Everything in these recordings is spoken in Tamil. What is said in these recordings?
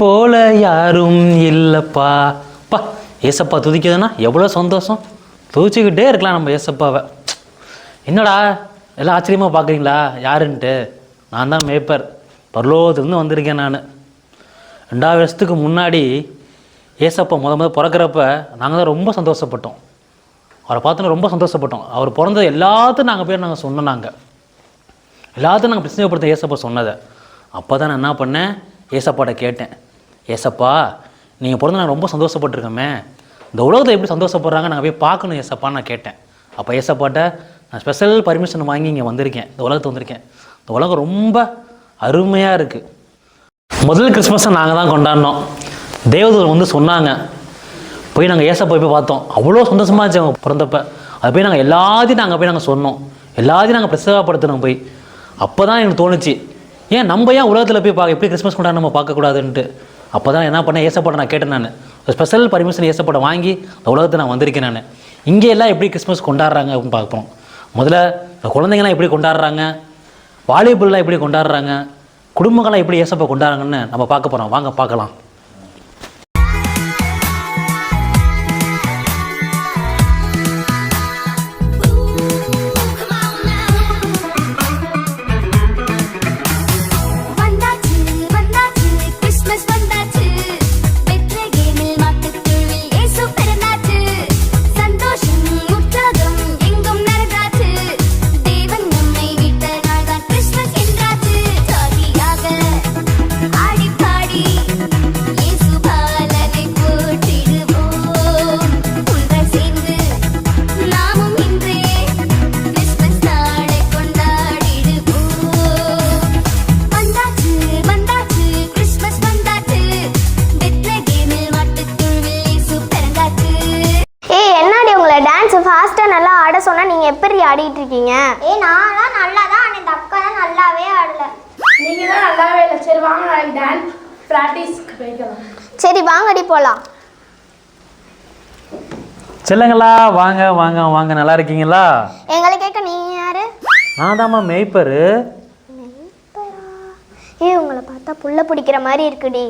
போல யாரும் இல்லைப்பா. பா ஏசப்பா துதிக்குதுன்னா எவ்வளோ சந்தோஷம். துதிச்சுக்கிட்டே இருக்கலாம் நம்ம ஏசப்பாவை. என்னடா எல்லாம் ஆச்சரியமாக பார்க்குறீங்களா? யாருன்ட்டு. நான் தான் மேய்ப்பர். பரலோகத்துலேருந்து வந்திருக்கேன் நான். ரெண்டாவது வருஷத்துக்கு முன்னாடி ஏசப்பா முத முத பிறக்கிறப்ப நாங்கள் தான் ரொம்ப சந்தோஷப்பட்டோம். அவரை பார்த்தோன்னா ரொம்ப சந்தோஷப்பட்டோம். அவர் பிறந்தது எல்லாத்தையும் நாங்கள் போய் நாங்கள் சொன்னோம் நாங்கள் எல்லாத்தையும் நாங்கள் பிரச்சனைப்படுத்த ஏசப்பா சொன்னதை. அப்போ தான் நான் என்ன பண்ணேன்? ஏசப்பாட்ட கேட்டேன். ஏசப்பா நீங்கள் பிறந்து நான் ரொம்ப சந்தோஷப்பட்டிருக்கோமே. இந்த உலகத்தை எப்படி சந்தோஷப்படுறாங்க நாங்கள் போய் பார்க்கணும் ஏசப்பான்னு நான் கேட்டேன். அப்போ ஏசப்பாட்ட நான் ஸ்பெஷல் பர்மிஷன் வாங்கி இங்கே வந்திருக்கேன். இந்த உலகத்தை வந்திருக்கேன். இந்த உலகம் ரொம்ப அருமையாக இருக்குது முதல் கிறிஸ்மஸை நாங்கள் தான் கொண்டாடினோம். தேவதூர் வந்து சொன்னாங்க போய் நாங்கள் ஏசப்பா போய் பார்த்தோம். அவ்வளோ சந்தோஷமாக இருந்துச்சு அவங்க பிறந்தப்ப. அது போய் நாங்கள் எல்லாத்தையும் நாங்கள் போய் நாங்கள் சொன்னோம். எல்லாத்தையும் நாங்கள் பிரசவப்படுத்தினோம் போய். அப்போ தான் எனக்கு தோணுச்சு ஏன் நம்ம ஏன் உலகத்தில் போய் பார்க்க எப்படி கிறிஸ்மஸ் கொண்டாட நம்ம பார்க்கக்கூடாதுன்ட்டு? அப்போ தான் என்ன பண்ணேன்? ஏசப்பட நான் கேட்டேன் நான். ஒரு ஸ்பெஷல் பர்மிஷன் ஏசப்பட வாங்கி இந்த உலகத்தை நான் வந்திருக்கேன் நான். இங்கே எல்லாம் எப்படி கிறிஸ்மஸ் கொண்டாடுறாங்க அப்படின்னு பார்ப்போம். முதல்ல இந்த குழந்தைங்கலாம் எப்படி கொண்டாடுறாங்க? வாலிபுல்லாம் எப்படி கொண்டாடுறாங்க? குடும்பங்கள்லாம் எப்படி ஏசப்பா கொண்டாடுறாங்கன்னு நம்ம பார்க்க போகிறோம் வாங்க பார்க்கலாம். ஆடிட்டு இருக்கீங்க ஏய் நான்லாம் நல்லா தான் ஆனால் இந்த அக்கா தான் நல்லாவே ஆடல. நீங்க தான் நல்லாவே இல்லை. சரி வாங்க நாளைக்கு டான்ஸ் ப்ராக்டிஸ்க்கு போய்க்கலாம். சரி வாங்கடி போகலாம் செல்லுங்களா வாங்க வாங்க வாங்க. நல்லா இருக்கீங்களா? எங்களை கேட்க நீ யாரு? நான் தாம்மா மேய்ப்பர்? ஏய் உங்களை பார்த்தா புள்ள பிடிக்கிற மாதிரி இருக்குடி.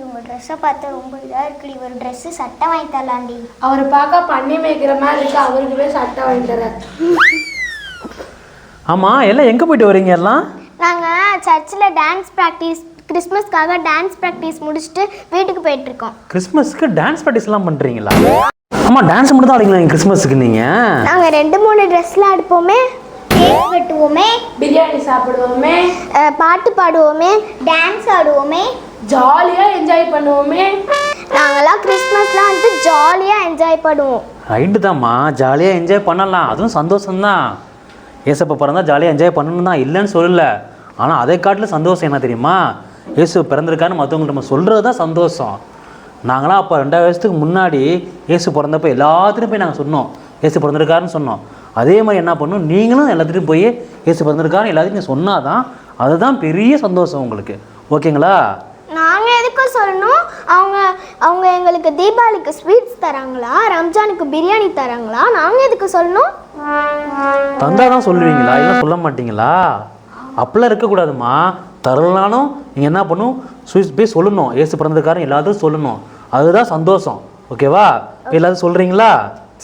உங்க ட்ரெஸ்ஸை பார்த்தா ரொம்ப இதாக இருக்குடி. ஒரு ட்ரெஸ்ஸு சட்டை வாங்கி தரலாண்டி அவரை பார்க்க பண்ணி மேய்க்கிற மாதிரி இருக்கு. அவருக்கு போய் சட்டை வாங்கி தரேன். ஆமாம் எல்லாம் எங்கே போயிட்டு வரீங்க எல்லாம்? நாங்கள் சர்ச்சில் டான்ஸ் ப்ராக்டிஸ் கிறிஸ்மஸ்க்காக டான்ஸ் ப்ராக்டிஸ் முடிச்சுட்டு வீட்டுக்கு போயிட்டுருக்கோம். கிறிஸ்மஸ்க்கு டான்ஸ் ப்ராக்டிஸ்லாம் பண்ணுறீங்களா ஆமாம் டான்ஸ் மட்டும் தான் ஆடுங்களா கிறிஸ்மஸுக்கு நீங்கள் நாங்கள் ரெண்டு மூணு ட்ரெஸ்லாம் எடுப்போமே கேக் வெட்டுவோமே. பிரியாணி சாப்பிடுவோமே. அஹ், பாட்டு பாடுவோமே. டான்ஸ் ஆடுவோமே. ஜாலியா என்ஜாய் பண்ணுவோமே. நாங்களாம் கிறிஸ்மஸ்லாம் வந்துட்டு ஜாலியாக என்ஜாய் பண்ணுவோம். ரைட்டு தாம்மா. ஜாலியாக என்ஜாய் பண்ணலாம். அதுவும் சந்தோஷம்தான். ஏசப்பா பிறந்தா ஜாலியாக என்ஜாய் பண்ணணும் தான் இல்லைன்னு சொல்லல. ஆனால் அதை காட்டிலும் சந்தோஷம் என்ன தெரியுமா? இயேசு பிறந்திருக்கான்னு மற்றவங்கள்ட்ட நம்ம சொல்கிறது தான் சந்தோஷம். நாங்களாம் அப்போ ரெண்டாயிரம் வருஷத்துக்கு முன்னாடி இயேசு பிறந்தப்போ எல்லாத்துலையும் போய் நாங்கள் சொன்னோம். இயேசு பிறந்திருக்காருன்னு சொன்னோம். அதே மாதிரி என்ன பண்ணணும்? நீங்களும் எல்லாத்துட்டும் போய் இயேசு பிறந்திருக்காருன்னு எல்லாத்துக்கும் சொன்னால் தான் அதுதான் பெரிய சந்தோஷம் உங்களுக்கு. ஓகேங்களா? நாங்கள் எதுக்கு சொல்லணும்? அவங்க அவங்க எங்களுக்கு தீபாவளிக்கு ஸ்வீட்ஸ் தராங்களா? ரம்ஜானுக்கு பிரியாணி தராங்களா? நாங்கள் எதுக்கு சொல்லணும்? தந்தா தான் சொல்லுவீங்களா? இல்லை சொல்ல மாட்டீங்களா? அப்படிலாம் இருக்கக்கூடாதும்மா. தரலனாலும் நீங்கள் என்ன பண்ணணும்? சுவிஸ் போய் சொல்லணும். ஏசு பிறந்திருக்காரன் எல்லாத்துக்கும் சொல்லணும். அதுதான் சந்தோஷம். ஓகேவா எல்லாரும் சொல்கிறீங்களா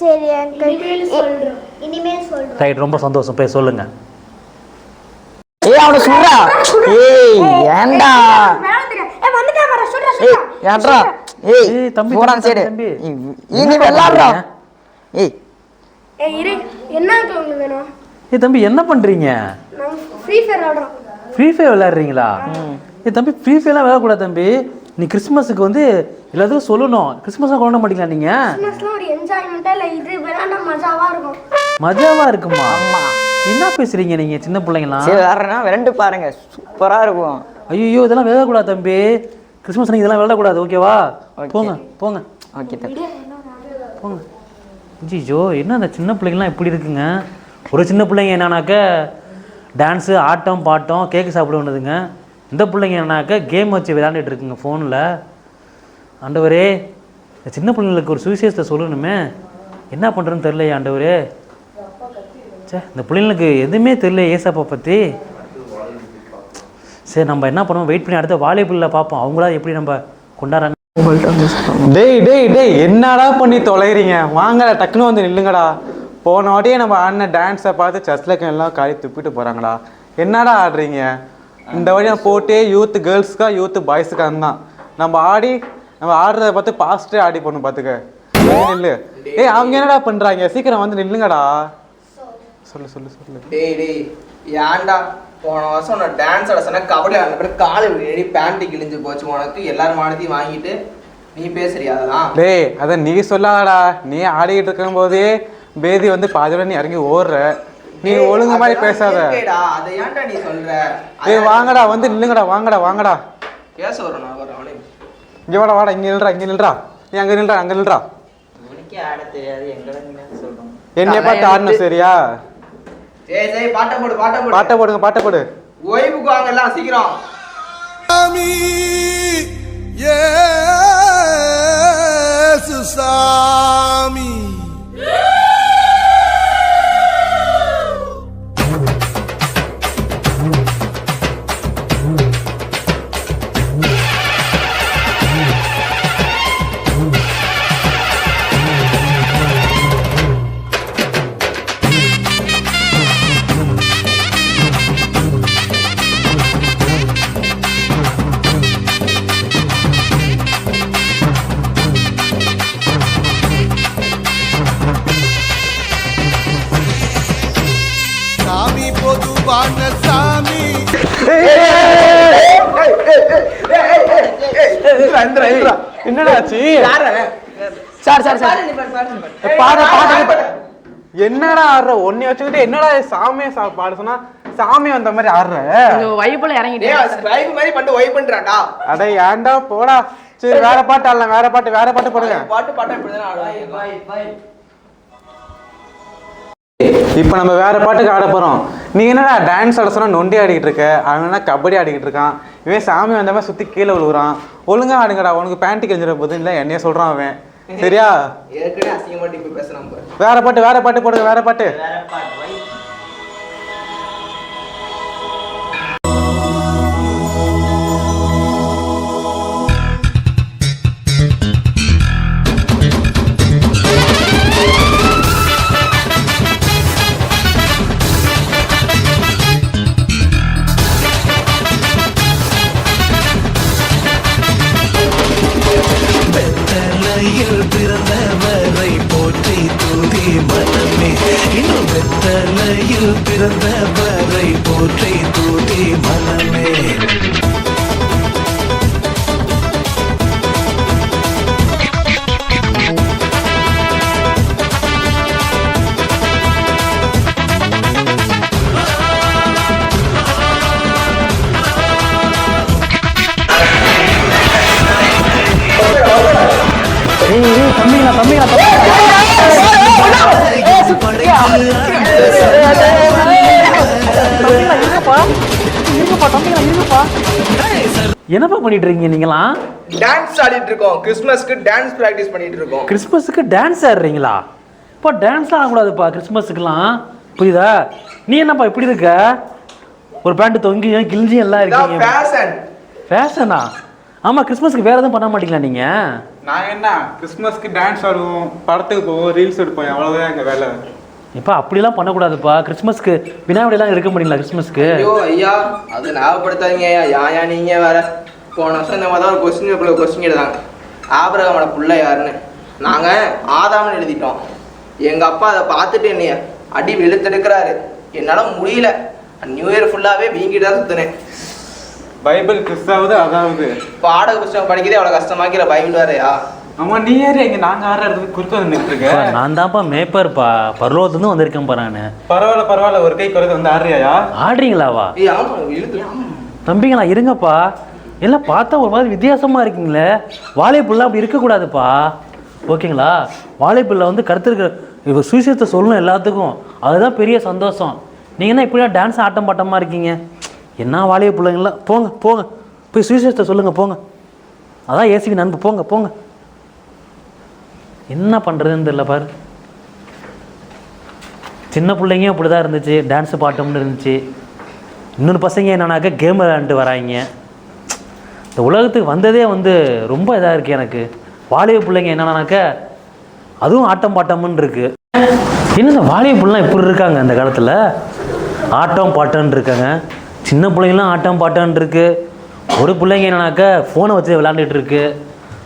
சரி ரைட் ரொம்ப சந்தோஷம். போய் சொல்லுங்க. ஏய் அவனை சுடுறா. ஏய் ஏன்டா? ஏய் ஏன்டா ஏய் ஏய், தம்பி, போடா தம்பி, சைடு. ஏய் நீ விளையாடுறா ஏய். ஏய் இரு. என்ன உங்களுக்கு வேணும்? ஏ தம்பி என்ன பண்ணுறீங்க நாங்கள் ஃப்ரீ ஃபயர் ஆடுறோம் ஃப்ரீ ஃபயர் விளையாடுறீங்களா ஏ தம்பி ஃப்ரீ ஃபயர்லாம் விளையாடக்கூடாது தம்பி. நீ கிறிஸ்மஸுக்கு வந்து எல்லாத்துக்கும் சொல்லணும். கிறிஸ்மஸ்லாம் கொண்டாட மாட்டீங்களா நீங்கள் கிறிஸ்மஸ்லாம் ஒரு என்ஜாய்மெண்ட்டாக இல்லை இது விளையாண்டா மஜாவாக இருக்கும். மஜாவா இருக்குமா? என்ன பேசுறீங்க நீங்க சின்ன பிள்ளைங்களாம் சரி வேறனா விரண்டு பாருங்க. சூப்பரா இருக்கும். ஐயோ இதெல்லாம் விளையாடக்கூடாது தம்பி. கிறிஸ்மஸ் நீங்க இதெல்லாம் விளையாடக்கூடாது. ஓகேவா. போங்க போங்க. ஓகே போங்க. ஐயோ என்ன அந்த சின்ன பிள்ளைங்களாம் இப்படி இருக்குங்க? ஒரு சின்ன பிள்ளைங்க என்னன்னாக்க டான்ஸு ஆட்டம் பாட்டம் கேக்கு சாப்பிடுவதுங்க இந்த பிள்ளைங்க என்னன்னாக்க கேம் வச்சு விளையாண்டுட்டு இருக்குங்க ஃபோனில் ஆண்டவரே இந்த சின்ன பிள்ளைங்களுக்கு ஒரு சுவிசேஷத்தை சொல்லணுமே. என்ன பண்ணுறதுன்னு தெரியலையே ஆண்டவரே. ச்சே இந்த பிள்ளைங்களுக்கு எதுவுமே தெரியல ஏசப்பா பற்றி சரி நம்ம என்ன பண்ணுவோம்? வெயிட் பண்ணி அடுத்த வாலிபுல்ல பார்ப்போம். அவங்களா எப்படி நம்ம கொண்டாடுறாங்க? டேய் டேய் டேய் என்னடா பண்ணி தொலைகிறீங்க வாங்கடா டக்குன்னு வந்து நில்லுங்கடா. போன வாட்டியே நம்ம ஆடின டான்ஸை பார்த்து சர்ச்சில் எல்லாம் காரி துப்பிட்டு போகிறாங்கடா என்னடா ஆடுறீங்க? இந்த வாட்டி நான் போட்டே யூத் கேர்ள்ஸ்க்கா யூத் பாய்ஸுக்கா தான் நம்ம ஆடி நம்ம ஆடுறத பார்த்து பாஸ்டே ஆடி போகணும் பார்த்துக்க. நில்லு. ஏய் அவங்க என்னடா பண்ணுறாங்க சீக்கிரம் வந்து நில்லுங்கடா. சொல்லு சொல்லு சொல்லு. டேய் டேய் ஏன்டா? போன வருஷம் நான் டான்ஸ் ஆட சொன்ன கபடி ஆடின பிறகு காலை விடி பேண்ட் கிழிஞ்சு போச்சு உனக்கு. எல்லாரும் மானத்தையும் வாங்கிட்டு நீ பேசுறியா அதெல்லாம்? டேய் அதை நீ சொல்லாதடா. நீ ஆடிக்கிட்டு இருக்கும்போதே பேதி வந்து பாதியோட நீ இறங்கி ஓடுற. நீ ஒழுங்கு மாதிரி பேசாத. அதை ஏன்டா நீ சொல்ற? ஏய் வாங்கடா. வந்து நில்லுங்கடா. வாங்கடா வாங்கடா. பேச வரும் நான் வரேன் அவனே இங்க வாடா வாடா. இங்க நில்றா இங்க நில்றா. நீ அங்க நில்றா அங்க நில்றா. உனக்கே ஆட தெரியாது. எங்களை சொல்றோம் என்னைய பார்த்து ஆடணும் சரியா? சரி சரி பாட்டை போடு பாட்டை போடு. பாட்டை போடுங்க பாட்டை போடு. ஓய்வுக்கு வாங்க எல்லாம் சீக்கிரம் என்னடா ஆச்சு சார் சார் சார். பாட பாட என்னடா ஆடுற? ஒன்னே வச்சுக்கிட்டு என்னடா சாமியை சா- பாட சொன்னா சாமி வந்த மாதிரி ஆடுற? வைப்புல டேய் இறங்கிட்டேன் ஸ்கிரைப் மாதிரி பண்றாடா அட ஏன்டா போடா? சரி வேற பாட்டு ஆடலாம் வேற பாட்டு வேற பாட்டு போடுங்க. பாட்டு பாட்டா ஆடுவாங்க? இப்போ நம்ம வேற பாட்டுக்கு ஆட போறோம். நீ என்னடா டான்ஸ் ஆட சொன்னா நொண்டி ஆடிக்கிட்டு இருக்க? அவன் என்ன கபடி ஆடிக்கிட்டு இருக்கான்? இவன் சாமி வந்த மாதிரி சுத்தி கீழே விழுகுறான். ஒழுங்கா ஆடுங்கடா உனக்கு பேண்ட் கிழிஞ்சிட போது இல்லை என்னைய சொல்றான் அவன். சரியா? வேற பாட்டு வேற பாட்டு போடுங்க வேற பாட்டு. பண்ணிட்டு இருக்கீங்க நீங்களாம் டான்ஸ் ஆடிட்டு இருக்கோம் கிறிஸ்மஸ்க்கு டான்ஸ் பிராக்டிஸ் பண்ணிட்டு இருக்கோம் கிறிஸ்மஸுக்கு டான்ஸ் ஆடுறீங்களா? இப்போ டான்ஸ்லாம் ஆடக்கூடாதுப்பா கிறிஸ்மஸுக்குலாம் புரியுதா? நீ என்னப்பா இப்படி இருக்க? ஒரு பேண்ட் தொங்கியும் கிழிஞ்சியும் எல்லாம் இருக்கீங்க. ஃபேஷன் ஃபேஷனா ஆமாம் கிறிஸ்மஸ்க்கு வேறு எதுவும் பண்ண மாட்டீங்களா நீங்கள் நாங்க என்ன? கிறிஸ்மஸ்க்கு டான்ஸ் ஆடுவோம். படத்துக்கு போவோம் ரீல்ஸ் எடுப்போம். அவ்வளவுதான் எங்க வேலை. இப்போ அப்படிலாம் பண்ணக்கூடாதுப்பா. கிறிஸ்மஸ்க்கு வினாவிடையெல்லாம் இருக்க முடியல கிறிஸ்மஸ்க்கு ஐயோ ஐயா. அது ஞாபகப்படுத்தாதீங்க ஐயா. யாயா நீங்க வேற. போன வருஷம் இந்த மாதிரி தான் ஒரு கொஸ்டின் பேப்பர்ல கொஸ்டின் எழுதாங்க ஆபிரகாமோட புள்ள யாருன்னு. நாங்க ஆதாம்னு எழுதிட்டோம். எங்க அப்பா அதை பார்த்துட்டு என்னைய அடி வெளுத்தெடுக்கிறாரு. என்னால முடியல. நியூ இயர் ஃபுல்லாவே வீங்கிட்டு தான் சுத்தினேன். பைபிள் கிறிஸ்தாவது அதாவது? பாடக புஸ்தகம் படிக்கிறதே அவ்வளவு கஷ்டமாக்கிற பைபிள் வேறயா? ஆமா நீ யாரு? எங்க நாங்க ஆடுற இடத்துக்கு குறுக்க வந்து நான் தான்ப்பா மேப்பர்ப்பா பரலோகத்துலேருந்து வந்திருக்கேன்ப்பா நான். பரவாயில்ல பரவாயில்ல ஒரு கை குறைந்து வந்து ஆடுறியா ஆடுறீங்களாவா. தம்பிங்களா இருங்கப்பா. எல்லாம் பார்த்தா ஒரு மாதிரி வித்தியாசமாக இருக்கீங்களே. வாழைப்புல்லாம் அப்படி இருக்கக்கூடாதுப்பா. ஓகேங்களா? வாழைப்புல்ல வந்து கருத்துருக்க இப்போ சுவிசேஷத்தை சொல்லணும் எல்லாத்துக்கும். அதுதான் பெரிய சந்தோஷம். நீங்கள் என்ன இப்படியா டான்ஸ் ஆட்டம் பாட்டமாக இருக்கீங்க? என்ன வாழைய பிள்ளைங்களா போங்க போங்க. போய் சுவிசேஷத்தை சொல்லுங்கள் போங்க. அதான் ஏசிவி நண்பு. போங்க போங்க. என்ன பண்ணுறதுன்னு தெரியல பாரு. சின்ன பிள்ளைங்க அப்படி தான் இருந்துச்சு. டான்ஸு பாட்டம்னு இருந்துச்சு. இன்னொரு பசங்க என்னன்னாக்கா கேம் விளையாண்டுட்டு வராங்க. இந்த உலகத்துக்கு வந்ததே வந்து ரொம்ப இதாக இருக்குது எனக்கு. வாலிப பிள்ளைங்க என்னன்னாக்க அதுவும் ஆட்டம் பாட்டம்னு இருக்கு. என்ன இந்த வாலிப பிள்ளைலாம் இப்படி இருக்காங்க அந்த காலத்தில்? ஆட்டம் பாட்டம்னு இருக்காங்க. சின்ன பிள்ளைங்களாம் ஆட்டம் பாட்டம்னு இருக்கு. ஒரு பிள்ளைங்க என்னன்னாக்க ஃபோனை வச்சு விளாண்டுட்டு இருக்கு.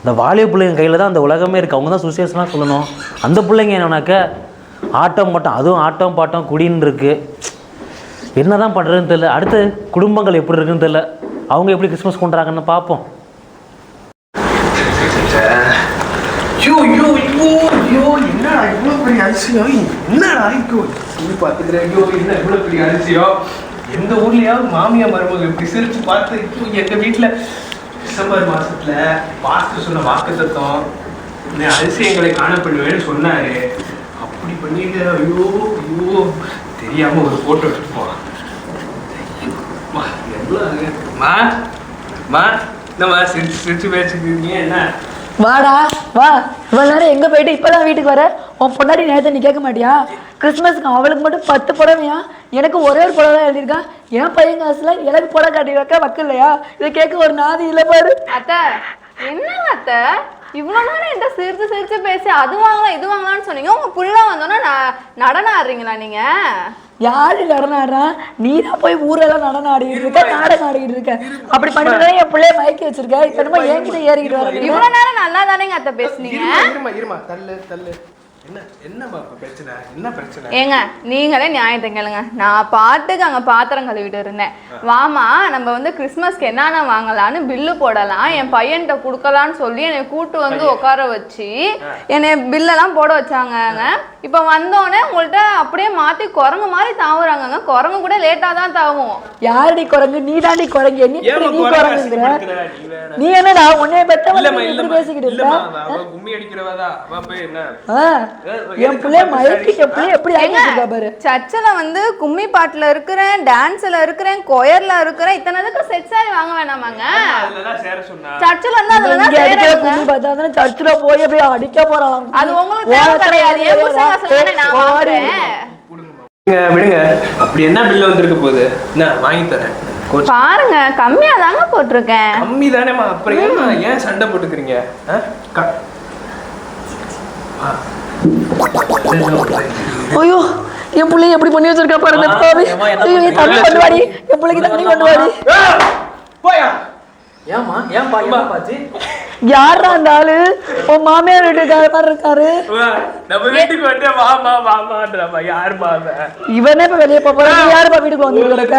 இந்த வாலிப பிள்ளைங்க கையில் தான் அந்த உலகமே இருக்குது அவங்க தான் சுச்சுவேஷனாக சொல்லணும். அந்த பிள்ளைங்க என்னன்னாக்க ஆட்டம் பாட்டம் அதுவும் ஆட்டம் பாட்டம் குடின்னு இருக்கு. என்ன தான் பண்ணுறதுன்னு தெரியல. அடுத்து குடும்பங்கள் எப்படி இருக்குன்னு தெரியல. அவங்க எப்படி கிறிஸ்மஸ் கொண்டாடுறாங்கன்னு பார்ப்போம். ஐயோ ஐயோ ஐயோ ஐயோ என்னடா இவ்வளோ பெரிய அதிசயம் என்னடா ஐயோ இது பார்த்துக்கிறேன் ஐயோ என்ன இவ்வளோ பெரிய அதிசயம் எந்த ஊர்லயாவது மாமியா மருமக இப்படி சிரிச்சு பார்த்து ஐயோ எங்க வீட்டில் டிசம்பர் மாசத்துல பாஸ்டர் சொன்ன வாக்கு தத்துவம் அதிசயங்களை காணப்படுவேன்னு சொன்னாரு. அப்படி பண்ணிட்டு ஐயோ ஐயோ. தெரியாம ஒரு போட்டோ எடுத்துப்போம் எவ்வளோ. மா மா என்னம்மா சிரிச்சு சிரிச்சு பேசிக்கிறீங்க என்ன? வாடா வா. இவ்வளோ நேரம் எங்கே போயிட்டு இப்போதான் வீட்டுக்கு வர? உன் பொண்டாட்டி நேரத்தை நீ கேட்க மாட்டியா? கிறிஸ்மஸ்க்கு அவளுக்கு மட்டும் பத்து புடவையா? எனக்கு ஒரே ஒரு புடவை தான் எழுதியிருக்கான் என் பையன் காசுல எனக்கு புடவை காட்டி வைக்க வக்கு இல்லையா இதை கேட்க ஒரு நாதி இல்லை பாரு. அத்தை என்னங்க அத்தை? இவ்வளோ நேரம் என்கிட்ட சிரிச்சு சிரிச்சு பேசி அது வாங்கலாம் இது வாங்கலாம்னு சொன்னீங்க. உங்க புள்ள வந்தோன்னே ந- நடனம் ஆடுறீங்களா நீங்க? யாரு நடனம் ஆடுறான் நீ தான் போய் ஊரெல்லாம் நடனம் ஆடிக்கிட்டு இருக்க நாடகம் ஆடிக்கிட்டு இருக்க. அப்படி பண்ணிட்டு என் பிள்ளைய மயக்கி வச்சிருக்க? இப்ப என்னமோ என்கிட்ட ஏறிக்கிட்டு வர நீ. இவ்வளோ நேரம் நல்லா தானேங்க அத்தை பேசுனீங்க? இருமா இருமா தள்ளு தள்ளு. என்ன என்னம்மா இப்ப பிரச்சனை? என்ன பிரச்சனை? ஏங்க நீங்களே நியாயத்தை கேளுங்க. நான் பாட்டுக்கு அங்க பாத்திரம் கழுவிட்டு இருந்தேன். வாமா நம்ம வந்து கிறிஸ்மஸ்க்கு என்னென்ன வாங்கலாம்னு பில்லு போடலாம். என் பையன்கிட்ட கொடுக்கலான்னு சொல்லி என்னை கூட்டு வந்து உட்கார வச்சு என்னை பில்லெல்லாம் போட வச்சாங்கங்க. இப்போ வந்தோடனே உங்கள்கிட்ட அப்படியே மாத்தி குரங்கு மாதிரி தாவுறாங்கங்க. குரங்கு கூட லேட்டா தான் தாவும் யாரடி குரங்கு? நீ தாண்டி குரங்கு நீ குரங்கு? நீ என்னடா இப்படி இல்லம்மா. பேசிக்கிட்டு இருக்க? போய் என் பிள்ளைய மயக்கி என் பிள்ளைய எப்படி வச்சிருக்கா பாரு? சர்ச்சில் வந்து கும்மி பாட்டுல இருக்கிறேன் டான்ஸ்ல இருக்கிறேன் கொயர்ல இருக்கிறேன் இத்தனைதுக்கு செட் சாரி வாங்க வேணாமாங்க? சர்ச்சில் வந்து அதுல தான் சேருங்க. கும்மி பார்த்தா தானே சர்ச்சில் போய் அப்படியே அடிக்க போறான். அது உங்களுக்கு தேவை கிடையாது. காசுல தானே நான் வாங்குறேன். விடுங்க, விடுங்க. அப்படி என்ன பில் வந்திருக்க போகுது? என்ன வாங்கி தரேன். பாருங்க கம்மியா தாங்க போட்டிருக்கேன். கம்மி தானேம்மா. அப்புறம் ஏன் சண்டை போட்டுக்கிறீங்க. ஐயோ என் பிள்ளைய எப்படி பண்ணி வச்சிருக்கா பாரு இந்த பாவி. ஐயோ என் தண்ணி கொண்டு வாடி என் பிள்ளைக்கு தண்ணி கொண்டு வாடி! போயா ஏம்மா ஏன்பா ஏன்பாச்சு யாரா அந்த ஆளு உன் மாமியார் வீட்டுக்கார மாதிரி இருக்காரு. வா, நம்ம வீட்டுக்கு வந்து இவனே இப்ப வெளியே போற யாருப்பா வீட்டுக்கு வந்து கிடக்க?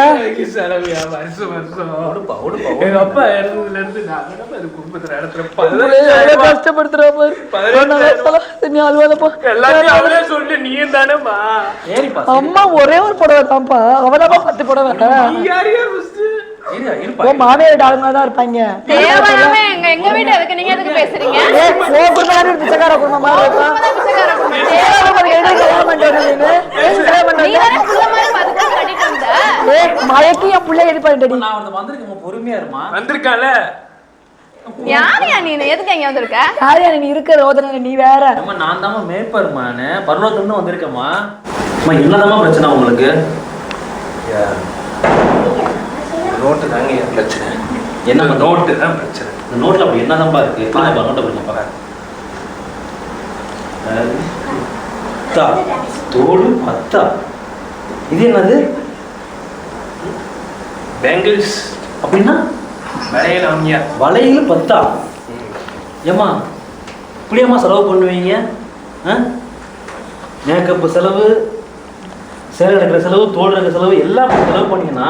வருஷம் வருஷம். எங்க அப்பா இறந்ததுல இருந்து குடும்பத்துல கஷ்டப்படுத்துறா அழுவாதப்பா எல்லாத்தையும் அவளே சொல்லு அம்மா ஒரே ஒரு புடவை தான்ப்பா. அவதாப்பா பத்து புடவை. மாமியார் தான் இருப்பாங்க. தேவையாம எங்க எங்க வீட்டு எதுக்கு நீங்க எதுக்கு பேசுறீங்க? உன் குடும்பம் பிச்சைக்கார குடும்பமா இருக்கா? பிச்சைக்கார குடும்பம். தேவையில்லாம எதுக்கு கல்யாணம் பண்ணிட்டு வந்த நீனு? எதுக்கு கல்யாணம் பண்ணிட்டு நீ வந்த? தானே புள்ள மாதிரி பதுக்க கட்டிட்டு வந்த. ஏய், மயக்கி என் பிள்ளை இது பண்ணிட்டடி. நான் வந்து வந்திருக்கேன் பொறுமையா இருமா? வந்திருக்கான்ல யாரையா நீ? எதுக்கு எங்க வந்திருக்க? யாரையா நீ? இருக்க ரோதனை நீ வேற. அம்மா நான் வந்திருக்கேம்மா. அம்மா என்னதாம்மா பிரச்சனை உங்களுக்கு? நோட்டு தாங்க என் பிரச்சனை. என்ன நோட்டு தான் பிரச்சனை. இந்த நோட்டில் அப்படி என்னதான்ப்பா இருக்கு பாருப்பா நோட்டை பாருங்கப்பா பத்தா? தோடு பத்தா? இது என்னது? பேங்கிள்ஸ் அப்படின்னா? வளையல் அம்மியா. வளையல் பத்தா? ஏம்மா இப்படியம்மா செலவு பண்ணுவீங்க? மேக்கப்பு செலவு சேலை எடுக்கிற செலவு தோடு எடுக்கிற செலவு எல்லாம் செலவு பண்ணீங்கன்னா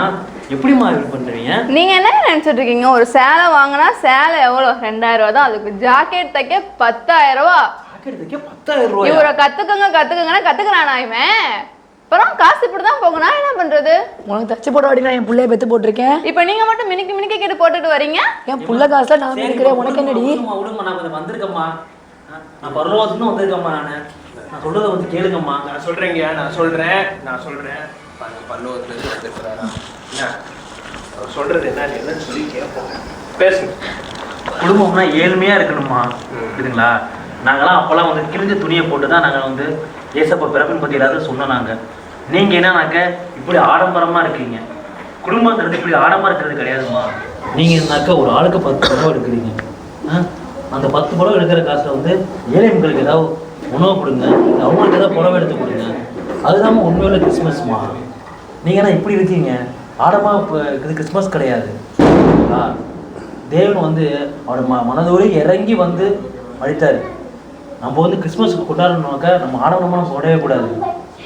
எப்படிம்மா இது பண்ணுவீங்க நீங்க என்ன நினைச்சிட்டு இருக்கீங்க? ஒரு சேலை வாங்கினா சேலை எவ்வளவு? ரெண்டாயிரம் ரூபா தான். அதுக்கு ஜாக்கெட் தைக்க பத்தாயிரம் ரூபா. இவரை கத்துக்கங்க கத்துக்கங்கன்னா கத்துக்கிறானா இவன்? அப்புறம் காசு இப்படிதான் போகும் நான் என்ன பண்றது? உனக்கு தச்சு போட வாடி நான் என் பிள்ளைய பெத்து போட்டிருக்கேன். இப்ப நீங்க மட்டும் மினிக்கி மினிக்கி கேட்டு போட்டுட்டு வரீங்க? என் புள்ள காசுல நான் இருக்கிறேன் உனக்கு என்னடி? விடுங்கம்மா நான் வந்திருக்கேம்மா. நான் பரலோகத்துலேருந்து வந்திருக்கேம்மா நான். நான் சொல்றதை வந்து கேளுங்கம்மா. நான் சொல்றேங்க நான் சொல்றேன் நான் சொல்றேன். பாருங்க, பல்லவத்துல இருந்து வந்திருக்கிறாரா என்ன அவர் சொல்றது என்ன என்னன்னு சொல்லி கேட்போம் பேசுங்க. குடும்பம்னா ஏழ்மையாக இருக்கணுமா புரியுதுங்களா? நாங்களாம் அப்போல்லாம் வந்து கிழிஞ்ச துணியை போட்டு தான் நாங்கள் வந்து ஏசப்பா பிறப்பின் பற்றி ஏதாவது சொன்னோம் நாங்கள் நீங்கள் என்னன்னாக்க இப்படி ஆடம்பரமாக இருக்கீங்க. குடும்பங்கிறது இப்படி ஆடமா இருக்கிறது கிடையாதும்மா. நீங்க இருந்தாக்கா ஒரு ஆளுக்கு பத்து புடவை எடுக்கிறீங்க. ஆ? அந்த பத்து புடவை எடுக்கிற காசுல வந்து ஏழை மக்களுக்கு ஏதாவது உணவு கொடுங்க. அவங்களுக்கு ஏதாவது புடவை எடுத்து கொடுங்க. அதுதான் உண்மையுள்ள கிறிஸ்மஸ்மா. நீங்க என்ன இப்படி இருக்கீங்க. ஆடமா இப்போ இது கிறிஸ்மஸ் கிடையாது? தேவன் வந்து அவரோட ம மனதோடு இறங்கி வந்து அழித்தார். நம்ம வந்து கிறிஸ்மஸ் கொண்டாடணுனாக்கா நம்ம ஆடம்பரமாக நம்ம போடவே கூடாது.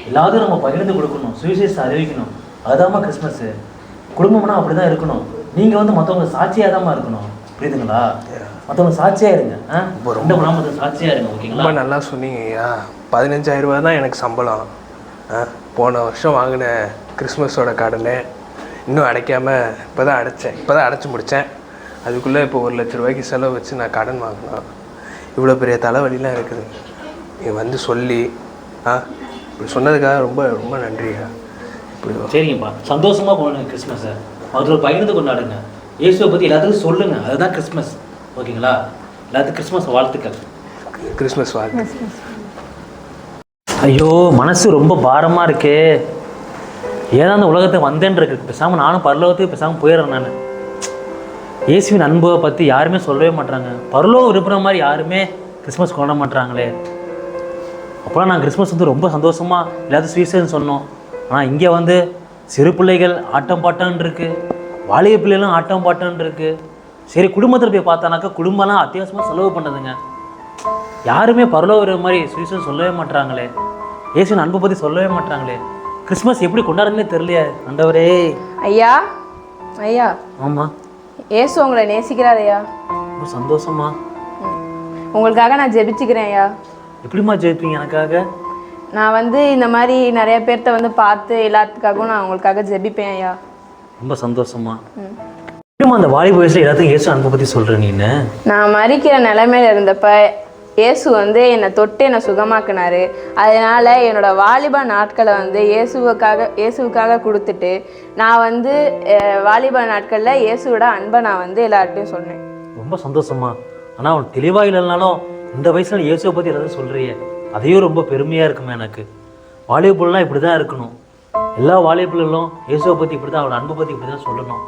எல்லாத்தையும் நம்ம பகிர்ந்து கொடுக்கணும். சுவிசேஷத்தை அறிவிக்கணும். அதுதாம்மா கிறிஸ்மஸ் குடும்பம்னா அப்படி தான் இருக்கணும். நீங்கள் வந்து மற்றவங்க சாட்சியாக தாம்மா இருக்கணும். புரியுதுங்களா? மற்றவங்க சாட்சியாக இருங்க. ஆ? ரெண்டு குடும்பத்தை சாட்சியாக இருங்க ஓகேங்களா? ரொம்ப நல்லா சொன்னீங்க ஐயா பதினஞ்சாயிரம் ரூபாய் தான் எனக்கு சம்பளம். ஆ, போன வருஷம் வாங்கின கிறிஸ்மஸோட கடனை இன்னும் அடைக்காம இப்போ தான் அடைச்சேன். இப்போ தான் அடைச்சி முடித்தேன் அதுக்குள்ளே இப்போ ஒரு லட்ச ரூபாய்க்கு செலவு வச்சு நான் கடன் வாங்கினேன் இவ்வளோ பெரிய தலைவலிலாம் இருக்குது. நீ வந்து சொல்லி ஆ? இப்படி சொன்னதுக்காக ரொம்ப ரொம்ப நன்றியா? இப்படி சரிங்கப்பா. சந்தோஷமா போகணும் கிறிஸ்மஸை. அவரோட பகிர்ந்து கொண்டாடுங்க. இயேசுவை பற்றி எல்லாத்துக்கும் சொல்லுங்க. அதுதான் கிறிஸ்மஸ். ஓகேங்களா? எல்லாத்துக்கும் கிறிஸ்மஸ் வாழ்த்துக்கள். கிறிஸ்மஸ் வாழ்த்து. ஐயோ மனசு ரொம்ப பாரமாக இருக்கே. ஏதா அந்த உலகத்துக்கு பேசாமல் நானும் பரலோகத்துக்கு பேசாமல் போயிடுறேன் நான். இயேசுவின் அன்பை பற்றி யாருமே சொல்லவே மாட்டுறாங்க பரலோகம் இருக்கிற மாதிரி யாருமே கிறிஸ்மஸ் கொண்டாட மாட்டுறாங்களே அப்போலாம் நான் கிறிஸ்மஸ் வந்து ரொம்ப சந்தோஷமாக எல்லாத்தையும் ஸ்வீட்ஸ்ன்னு சொன்னோம். ஆனால் இங்கே வந்து சிறு பிள்ளைகள் ஆட்டம் பாட்டம் இருக்குது வாலிய பிள்ளைகளும் ஆட்டம் பாட்டம் இருக்குது சரி குடும்பத்தில் போய் பார்த்தானாக்கா குடும்பம்லாம் அத்தியாவசியமாக செலவு பண்ணுதுங்க. யாருமே பரலோகம் மாதிரி சுவிசேஷம் சொல்லவே மாட்டுறாங்களே இயேசுவின் அன்பை பற்றி சொல்லவே மாட்டுறாங்களே கிறிஸ்மஸ் எப்படி கொண்டாடுறதுனே தெரியலையே ஆண்டவரே. ஐயா ஐயா. ஆமாம் ஏசு உங்களை நேசிக்கிறார் ஐயா ரொம்ப சந்தோஷமா உங்களுக்காக நான் ஜெபிச்சுக்கிறேன் ஐயா. எப்படிம்மா ஜெயிப்பீங்க எனக்காக? நான் வந்து இந்த மாதிரி நிறைய பேர்த்த வந்து பார்த்து எல்லாத்துக்காகவும் நான் உங்களுக்காக ஜெபிப்பேன் ஐயா. ரொம்ப சந்தோஷமா எப்படிம்மா அந்த வாலிப வயசுல எல்லாத்துக்கும் இயேசு அன்பை பற்றி சொல்கிற நீன்னு நான் மறிக்கிற நிலைமையில இருந்தப்ப இயேசு வந்து என்னை தொட்டு என்னை சுகமாக்குனாரு. அதனால் என்னோடய வாலிப நாட்களை வந்து இயேசுவுக்காக இயேசுவுக்காக கொடுத்துட்டு நான் வந்து வாலிப நாட்களில் இயேசுவோட அன்பை நான் வந்து எல்லார்ட்டையும் சொன்னேன். ரொம்ப சந்தோஷமா ஆனால் அவன் தெளிவாக இல்லைனாலும் இந்த வயசுல இயேசுவை பற்றி எதாவது சொல்கிறியே அதையும் ரொம்ப பெருமையாக இருக்குமே எனக்கு. வாலிபுல்லாம் இப்படி தான் இருக்கணும். எல்லா வாலிப இயேசுவை பற்றி இப்படி தான் அவரோட அன்பை பற்றி இப்படி தான் சொல்லணும்.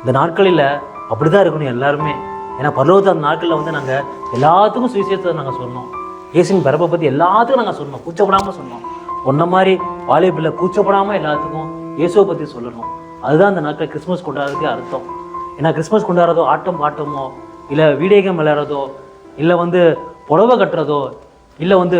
இந்த நாட்களில் அப்படி தான் இருக்கணும் எல்லாருமே. ஏன்னா பருவத்து அந்த நாட்களில் வந்து நாங்கள் எல்லாத்துக்கும் சுவிசேஷத்தை நாங்கள் சொன்னோம். இயேசுவின் பிறப்பை பற்றி எல்லாத்துக்கும் நாங்கள் சொன்னோம். கூச்சப்படாமல் சொன்னோம். ஒன்ன மாதிரி வாலிபில் கூச்சப்படாமல் எல்லாத்துக்கும் இயேசுவை பற்றி சொல்லணும். அதுதான் அந்த நாட்கள் கிறிஸ்மஸ் கொண்டாடுறதுக்கு அர்த்தம். ஏன்னா கிறிஸ்மஸ் கொண்டாடுறதோ ஆட்டம் பாட்டமோ இல்லை வீடியோ கேம் விளையாடுறதோ இல்லை வந்து புடவை கட்டுறதோ இல்லை வந்து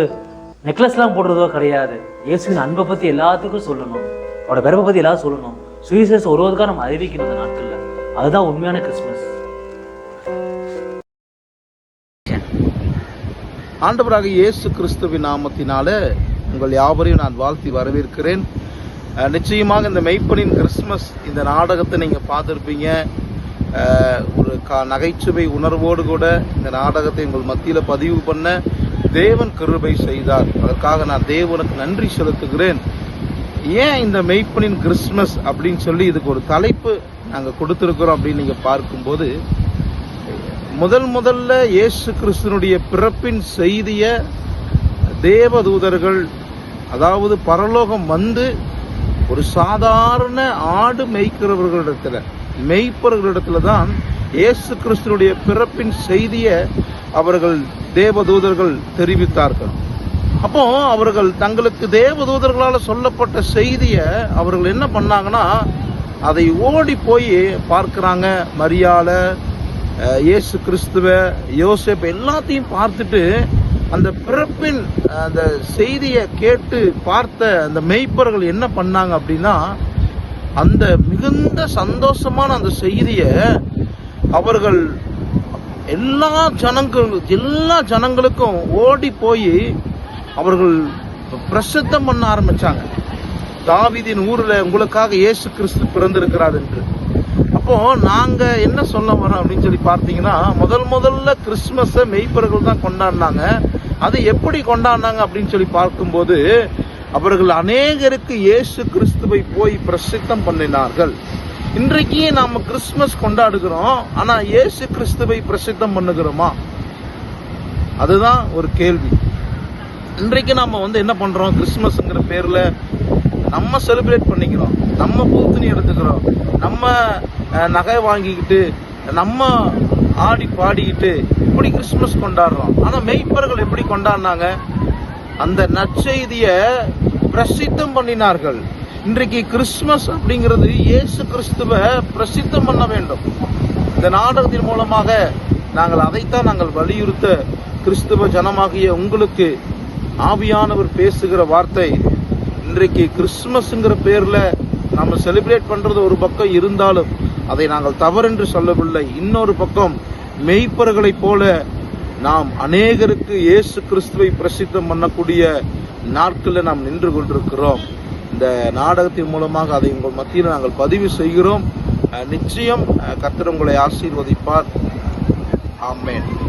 நெக்லஸ்லாம் போடுறதோ கிடையாது. இயேசுவின் அன்பை பற்றி எல்லாத்துக்கும் சொல்லணும். அவரோட பிறப்பை பற்றி எல்லாரும் சொல்லணும். சுவிசேஷம் ஒருவருக்காக நம்ம அறிவிக்கணும் இந்த நாட்களில். அதுதான் உண்மையான கிறிஸ்மஸ் ஆண்டவராக இயேசு கிறிஸ்துவின் நாமத்தினால உங்கள் யாவரையும் நான் வாழ்த்தி வரவேற்கிறேன். நிச்சயமாக இந்த மெய்ப்பனின் கிறிஸ்மஸ் இந்த நாடகத்தை நீங்கள் பார்த்துருப்பீங்க. ஒரு கா நகைச்சுவை உணர்வோடு கூட இந்த நாடகத்தை உங்கள் மத்தியில் பதிவு பண்ண தேவன் கிருபை செய்தார். அதற்காக நான் தேவனுக்கு நன்றி செலுத்துகிறேன். ஏன் இந்த மெய்ப்பனின் கிறிஸ்மஸ் அப்படின்னு சொல்லி இதுக்கு ஒரு தலைப்பு நாங்கள் கொடுத்துருக்குறோம் அப்படின்னு நீங்கள் பார்க்கும்போது முதல் முதல்ல இயேசு கிறிஸ்துனுடைய பிறப்பின் செய்திய தேவதூதர்கள் அதாவது பரலோகம் வந்து ஒரு சாதாரண ஆடு மேய்க்கிறவர்களிடத்துல மெய்ப்பவர்களிடத்துல தான் இயேசு கிறிஸ்துனுடைய பிறப்பின் செய்தியை அவர்கள் தேவதூதர்கள் தெரிவித்தார்கள். அப்போ அவர்கள் தங்களுக்கு தேவதூதர்களால் சொல்லப்பட்ட செய்தியை அவர்கள் என்ன பண்ணாங்கன்னா அதை ஓடி போய் பார்க்குறாங்க மரியாதை இயேசு கிறிஸ்துவ யோசேப் எல்லாத்தையும் பார்த்துட்டு அந்த பிறப்பின் அந்த செய்தியை கேட்டு பார்த்த அந்த மெய்ப்பர்கள் என்ன பண்ணாங்க அப்படின்னா அந்த மிகுந்த சந்தோஷமான அந்த செய்தியை அவர்கள் எல்லா ஜனங்கள் எல்லா ஜனங்களுக்கும் ஓடி போய் அவர்கள் பிரசித்தம் பண்ண ஆரம்பிச்சாங்க. தாவிதின் ஊரில் உங்களுக்காக இயேசு கிறிஸ்து பிறந்திருக்கிறார் என்று. அப்போ நாங்க என்ன சொல்ல வரோம் அப்படின்னு சொல்லி பார்த்தீங்கன்னா முதல் முதல்ல கிறிஸ்மஸை மெய்ப்பர்கள் தான் கொண்டாடினாங்க. அது எப்படி கொண்டாடினாங்க அப்படின்னு சொல்லி பார்க்கும்போது அவர்கள் அநேகருக்கு இயேசு கிறிஸ்துவை போய் பிரசித்தம் பண்ணினார்கள். இன்றைக்கு நாம கிறிஸ்மஸ் கொண்டாடுகிறோம் ஆனா இயேசு கிறிஸ்துவை பிரசித்தம் பண்ணுகிறோமா? அதுதான் ஒரு கேள்வி. இன்றைக்கு நாம வந்து என்ன பண்றோம்? கிறிஸ்மஸ்ங்கிற பேர்ல நம்ம செலிப்ரேட் பண்ணிக்கிறோம். நம்ம பூத்துணி எடுத்துக்கிறோம். நம்ம நகை வாங்கிக்கிட்டு நம்ம ஆடி பாடிக்கிட்டு இப்படி கிறிஸ்மஸ் கொண்டாடுறோம். ஆனால் மெய்ப்பர்கள் எப்படி கொண்டாடினாங்க? அந்த நற்செய்தியை பிரசித்தம் பண்ணினார்கள். இன்றைக்கு கிறிஸ்மஸ் அப்படிங்கிறது இயேசு கிறிஸ்துவ பிரசித்தம் பண்ண வேண்டும். இந்த நாடகத்தின் மூலமாக நாங்கள் அதைத்தான் நாங்கள் வலியுறுத்த கிறிஸ்துவ ஜனமாகிய உங்களுக்கு ஆவியானவர் பேசுகிற வார்த்தை இன்றைக்கு கிறிஸ்துமஸ்ங்கிற பேரில் நம்ம செலிப்ரேட் பண்ணுறது ஒரு பக்கம் இருந்தாலும் அதை நாங்கள் தவறென்று சொல்லவில்லை. இன்னொரு பக்கம் மெய்ப்பர்களைப் போல நாம் அநேகருக்கு இயேசு கிறிஸ்துவை பிரசித்தம் பண்ணக்கூடிய நாட்களில் நாம் நின்று கொண்டிருக்கிறோம். இந்த நாடகத்தின் மூலமாக அதை உங்கள் மத்தியில் நாங்கள் பதிவு செய்கிறோம். நிச்சயம் அஹ் உங்களை ஆசீர்வதிப்பார். ஆமேன்.